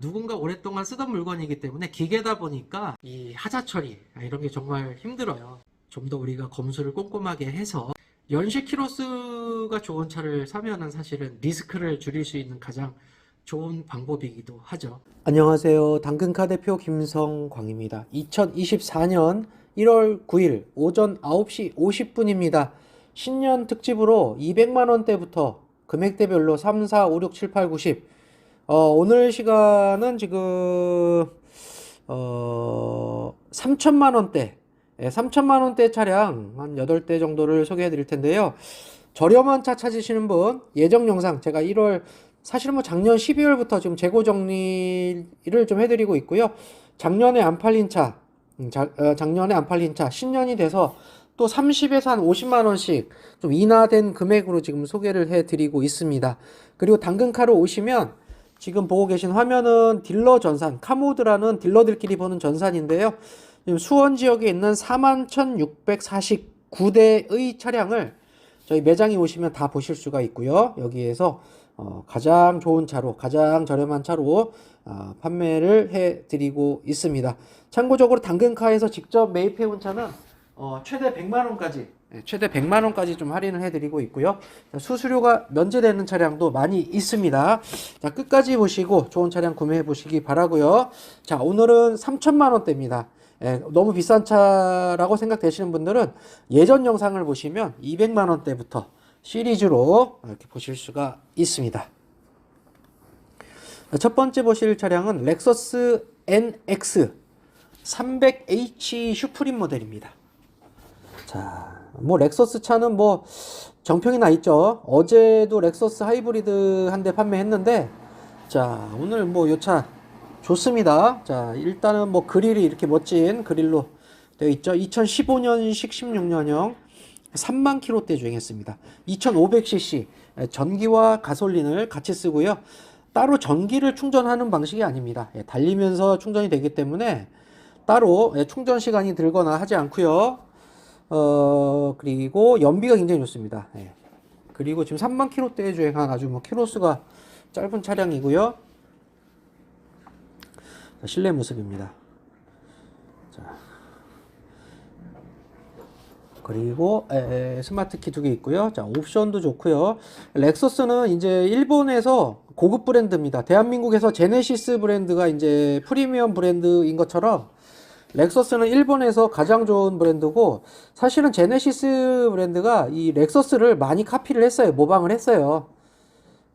누군가 오랫동안 쓰던 물건이기 때문에 기계다 보니까 이 하자 처리 아, 이런 게 정말 힘들어요. 좀 더 우리가 검수를 꼼꼼하게 해서 연식 키로수가 좋은 차를 사면은 사실은 리스크를 줄일 수 있는 가장 좋은 방법이기도 하죠. 안녕하세요. 당근카 대표 김성광입니다. 2024년 1월 9일 오전 9시 50분입니다. 신년 특집으로 200만 원대부터 금액대별로 3, 4, 5, 6, 7, 8, 9, 10. 어, 오늘 시간은 지금 어, 3천만 원대, 예, 3천만 원대 차량 한 8대 정도를 소개해 드릴 텐데요. 저렴한 차 찾으시는 분 예정 영상 제가 1월 사실은 뭐 작년 12월부터 지금 재고 정리를 좀 해드리고 있고요. 작년에 안 팔린 차, 음, 자- 어, 작년에 안 팔린 차, 신년이 돼서 또 30에서 한 50만 원씩 좀 인하된 금액으로 지금 소개를 해드리고 있습니다. 그리고 당근카로 오시면 지금 보고 계신 화면은 딜러 전산, 카모드라는 딜러들끼리 보는 전산인데요. 수원 지역에 있는 41,649대의 차량을 저희 매장에 오시면 다 보실 수가 있고요. 여기에서 어, 가장 좋은 차로, 가장 저렴한 차로 어, 판매를 해드리고 있습니다. 참고적으로 당근카에서 직접 매입해온 차는 어, 최대 100만 원까지, 예, 최대 100만 원까지 좀 할인을 해드리고 있고요. 자, 수수료가 면제되는 차량도 많이 있습니다. 자, 끝까지 보시고 좋은 차량 구매해 보시기 바라고요. 자, 오늘은 3천만 원대입니다. 예, 너무 비싼 차라고 생각되시는 분들은 예전 영상을 보시면 200만 원대부터 시리즈로 이렇게 보실 수가 있습니다. 자, 첫 번째 보실 차량은 렉서스 NX 300H 슈프림 모델입니다. 자, 뭐 렉서스 차는 뭐 정평이 나 있죠. 어제도 렉서스 하이브리드 한 대 판매했는데 자, 오늘 뭐 요 차 좋습니다. 자, 일단은 뭐 그릴이 이렇게 멋진 그릴로 되어 있죠. 2015년식 16년형 3만 킬로대 주행했습니다. 2500cc 전기와 가솔린을 같이 쓰고요. 따로 전기를 충전하는 방식이 아닙니다. 예, 달리면서 충전이 되기 때문에 따로 예, 충전 시간이 들거나 하지 않고요. 어, 그리고 연비가 굉장히 좋습니다. 예. 그리고 지금 3만 킬로대에 주행한 아주 뭐 킬로수가 짧은 차량이고요. 자, 실내 모습입니다. 자. 그리고 에, 에, 스마트 키 두 개 있고요. 자, 옵션도 좋고요. 렉서스는 이제 일본에서 고급 브랜드입니다. 대한민국에서 제네시스 브랜드가 이제 프리미엄 브랜드인 것처럼 렉서스는 일본에서 가장 좋은 브랜드고 사실은 제네시스 브랜드가 이 렉서스를 많이 카피를 했어요. 모방을 했어요.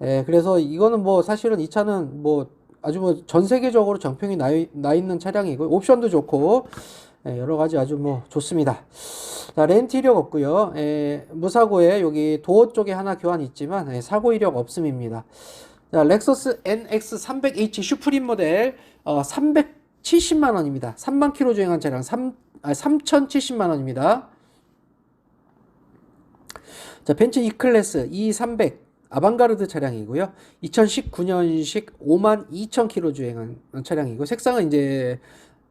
예, 그래서 이거는 뭐 사실은 이 차는 뭐 아주 뭐 전 세계적으로 정평이 나, 있- 나 있는 차량이고 옵션도 좋고 예, 여러 가지 아주 뭐 좋습니다. 자, 렌트 이력 없고요. 예, 무사고에 여기 도어 쪽에 하나 교환 있지만 예, 사고 이력 없음입니다. 자, 렉서스 NX 300H 슈프림 모델 어, 370만 원입니다. 3만 킬로 주행한 차량 3 아, 3,070만 원입니다. 자, 벤츠 E클래스 E300 아방가르드 차량이고요. 2019년식 5만 2천 킬로 주행한 차량이고 색상은 이제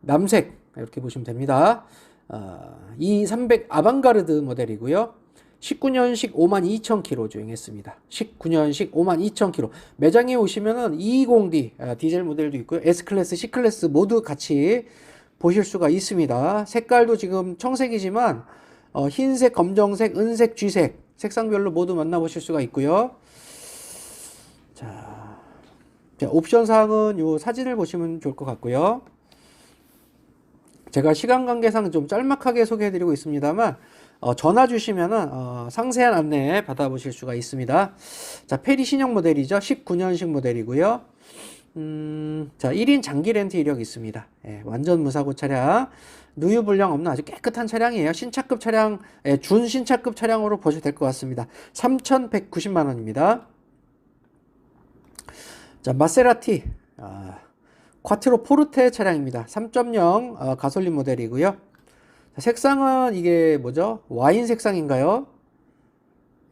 남색 이렇게 보시면 됩니다. 어, E300 아방가르드 모델이고요. 19년식 5만 2천 킬로 주행했습니다. 19년식 5만 2천 킬로. 매장에 오시면은 220D 아, 디젤 모델도 있고요. S클래스, C클래스 모두 같이 보실 수가 있습니다. 색깔도 지금 청색이지만 어, 흰색, 검정색, 은색, 쥐색 색상별로 모두 만나보실 수가 있고요. 자, 자, 옵션 사항은 요 사진을 보시면 좋을 것 같고요. 제가 시간 관계상 좀 짤막하게 소개해드리고 있습니다만 어, 전화 주시면은 어, 상세한 안내 받아보실 수가 있습니다. 자, 페리 신형 모델이죠. 19년식 모델이고요. 음, 자, 1인 장기 렌트 이력 있습니다. 예, 완전 무사고 차량. 누유 불량 없는 아주 깨끗한 차량이에요. 신차급 차량, 예, 준 신차급 차량으로 보셔도 될 것 같습니다. 3,190만 원입니다. 자, 마세라티. 아, 콰트로 포르테 차량입니다. 3.0 어, 가솔린 모델이고요. 자, 색상은 이게 뭐죠? 와인 색상인가요?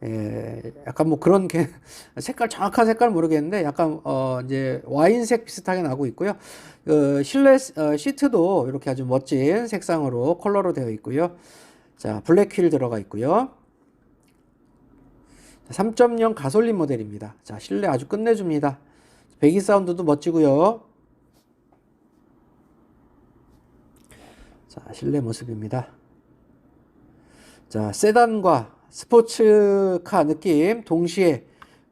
예, 약간 뭐 그런 게 색깔 정확한 색깔 모르겠는데 약간 어 이제 와인색 비슷하게 나고 있고요. 그 실내 어, 시트도 이렇게 아주 멋진 색상으로 컬러로 되어 있고요. 자, 블랙 휠 들어가 있고요. 3.0 가솔린 모델입니다. 자, 실내 아주 끝내줍니다. 배기 사운드도 멋지고요. 자, 실내 모습입니다. 자, 세단과 스포츠카 느낌 동시에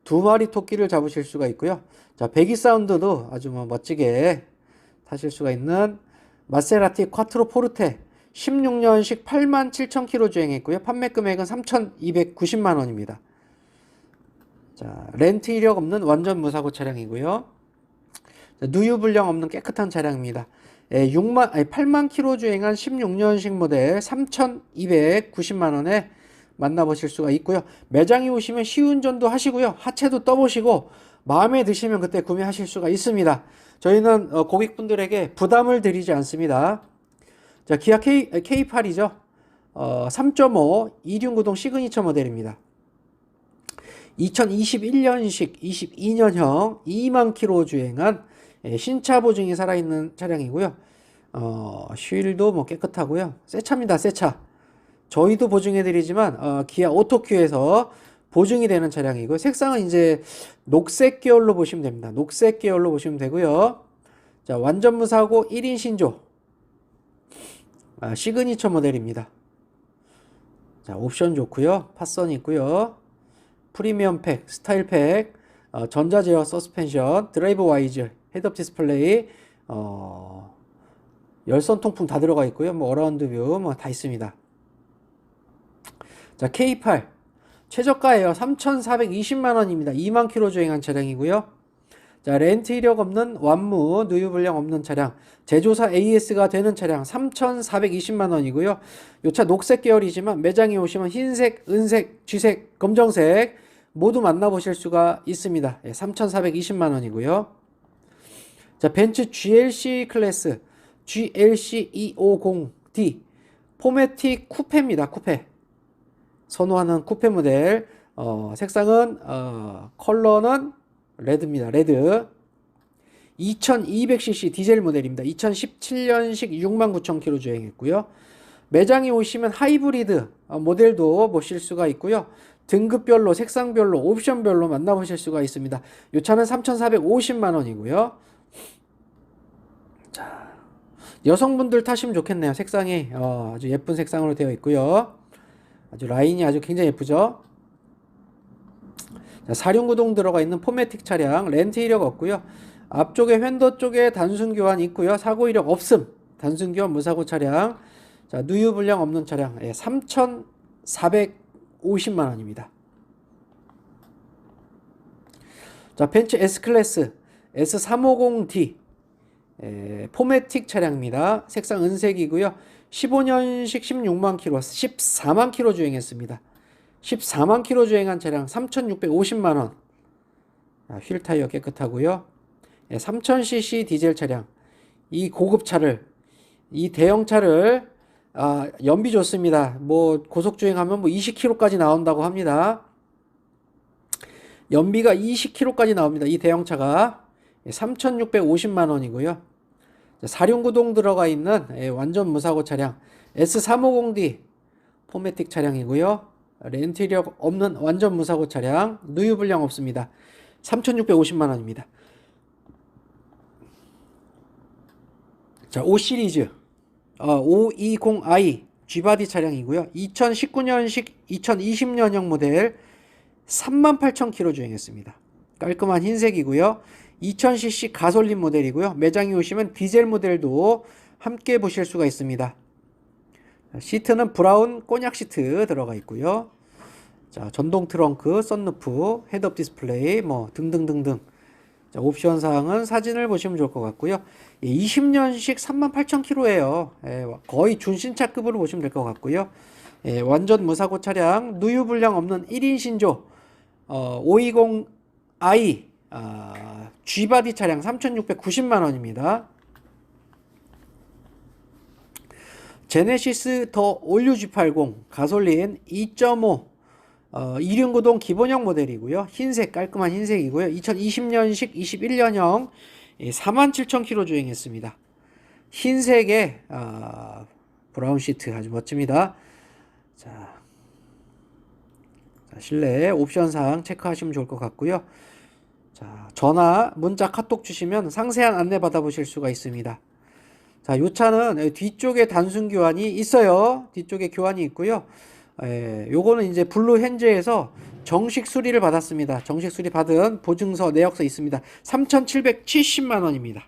두 마리 토끼를 잡으실 수가 있고요. 자, 배기 사운드도 아주 뭐 멋지게 타실 수가 있는 마세라티 콰트로 포르테 16년식 87,000km 주행했고요. 판매 금액은 3,290만 원입니다. 자, 렌트 이력 없는 완전 무사고 차량이고요. 자, 누유 불량 없는 깨끗한 차량입니다. 예, 6만 아니 8만 킬로 주행한 16년식 모델 3,290만 원에 만나보실 수가 있고요. 매장에 오시면 시운전도 하시고요. 하체도 떠보시고 마음에 드시면 그때 구매하실 수가 있습니다. 저희는 어, 고객분들에게 부담을 드리지 않습니다. 자, 기아 K, K8이죠. 어, 3.5 이륜구동 시그니처 모델입니다. 2021년식 22년형 2만 킬로 주행한 예, 신차 보증이 살아있는 차량이고요. 어, 휠도 뭐 깨끗하고요. 새 차입니다, 새 차. 저희도 보증해드리지만 어, 기아 오토큐에서 보증이 되는 차량이고 색상은 이제 녹색 계열로 보시면 됩니다. 녹색 계열로 보시면 되고요. 자, 완전 무사고 1인 신조 아, 시그니처 모델입니다. 자, 옵션 좋고요. 팟선 있고요. 프리미엄 팩, 스타일 팩, 어, 전자 제어 서스펜션, 드라이브 와이즈, 헤드업 디스플레이, 어, 열선 통풍 다 들어가 있고요. 뭐 어라운드 뷰 뭐 다 있습니다. 자, K8 최저가예요. 3,420만 원입니다. 2만 킬로 주행한 차량이고요. 자, 렌트 이력 없는 완무, 누유 불량 없는 차량, 제조사 AS가 되는 차량 3,420만 원이고요. 요 차 녹색 계열이지만 매장에 오시면 흰색, 은색, 쥐색, 검정색 모두 만나보실 수가 있습니다. 예, 3,420만 원이고요. 자, 벤츠 GLC 클래스 GLC 250D 포매틱 쿠페입니다. 쿠페. 선호하는 쿠페 모델. 어, 색상은 어, 컬러는 레드입니다. 레드. 2200cc 디젤 모델입니다. 2017년식 69,000km 주행했고요. 매장에 오시면 하이브리드 어, 모델도 보실 수가 있고요. 등급별로, 색상별로, 옵션별로 만나보실 수가 있습니다. 이 차는 3,450만 원이고요. 자, 여성분들 타시면 좋겠네요. 색상이 어, 아주 예쁜 색상으로 되어 있고요. 아주 라인이 아주 굉장히 예쁘죠. 자, 사륜구동 들어가 있는 포매틱 차량 렌트 이력 없고요. 앞쪽에 휀더 쪽에 단순 교환 있고요. 사고 이력 없음. 단순 교환 무사고 차량. 자, 누유 불량 없는 차량. 예, 3,450만 원입니다. 자, 벤츠 S 클래스 S350D 에, 포매틱 차량입니다. 색상 은색이고요. 15년식 16만 킬로, 14만 킬로 주행했습니다. 14만 킬로 주행한 차량 3,650만 원. 아, 휠 타이어 깨끗하고요. 예, 3,000cc 디젤 차량. 이 고급 차를 이 대형 차를 아, 연비 좋습니다. 뭐 고속 주행하면 뭐 20km까지 나온다고 합니다. 연비가 20km까지 나옵니다. 이 대형차가 3,650만 원이고요. 사륜구동 들어가 있는 예, 완전 무사고 차량 S350D 포매틱 차량이고요. 렌트 이력 없는 완전 무사고 차량 누유 불량 없습니다. 3,650만 원입니다. 자, 5 시리즈 어, 520i G바디 차량이고요. 2019년식 2020년형 모델 38,000km 주행했습니다. 깔끔한 흰색이고요. 2000cc 가솔린 모델이고요. 매장에 오시면 디젤 모델도 함께 보실 수가 있습니다. 시트는 브라운 꼬냑 시트 들어가 있고요. 자, 전동 트렁크, 썬루프, 헤드업 디스플레이 뭐 등등등등. 자, 옵션 사항은 사진을 보시면 좋을 것 같고요. 20년식 38,000km예요. 예, 거의 준신차급으로 보시면 될 것 같고요. 예, 완전 무사고 차량, 누유 불량 없는 1인 신조 어, 520i 아, G바디 차량 3,690만 원입니다. 제네시스 더 올류 G80 가솔린 2.5 어, 이륜구동 기본형 모델이고요. 흰색 깔끔한 흰색이고요. 2020년식 21년형 47,000km 주행했습니다. 흰색의 어, 브라운 시트 아주 멋집니다. 자, 자, 실내 옵션 사항 체크하시면 좋을 것 같고요. 자, 전화, 문자, 카톡 주시면 상세한 안내 받아보실 수가 있습니다. 자, 요 차는 뒤쪽에 단순 교환이 있어요. 뒤쪽에 교환이 있고요. 에, 요거는 이제 블루 현재에서 정식 수리를 받았습니다. 정식 수리 받은 보증서 내역서 있습니다. 3,770만 원입니다.